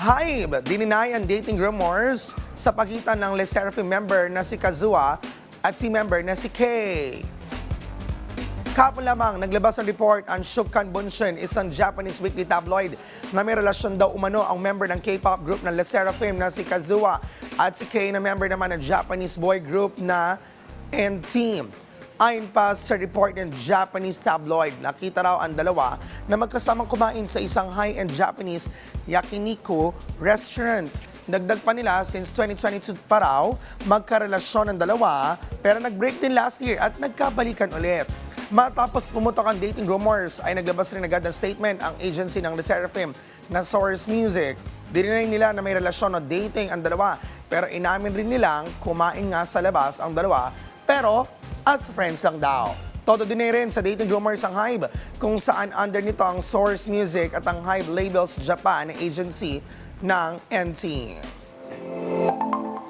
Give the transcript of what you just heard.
Hive, dininay ang dating rumors sa pagitan ng Le Sserafim member na si Kazua at si member na si Kay. Kapon lamang, naglabas ng report ang Shukkan Bunshin, isang Japanese weekly tabloid na may relasyon daw umano ang member ng K-pop group na Le Sserafim na si Kazuha at si Kay na member naman ng Japanese boy group na N-Team. Ayon pa sa report ng Japanese tabloid, nakita raw ang dalawa na magkasamang kumain sa isang high-end Japanese yakiniku restaurant. Dagdag pa nila, since 2022 pa raw, magkarelasyon ang dalawa, pero nag-break din last year at nagkabalikan ulit. Matapos pumutok ang dating rumors, ay naglabas rin agad ng statement ang agency ng Le Sserafim na Source Music. Dininay nila na may relasyon o dating ang dalawa, pero inamin rin nilang kumain nga sa labas ang dalawa, pero as friends lang daw. Todo din rin sa dating rumors ang Hive, kung saan under nito ang Source Music at ang Hive Labels Japan agency ng NT.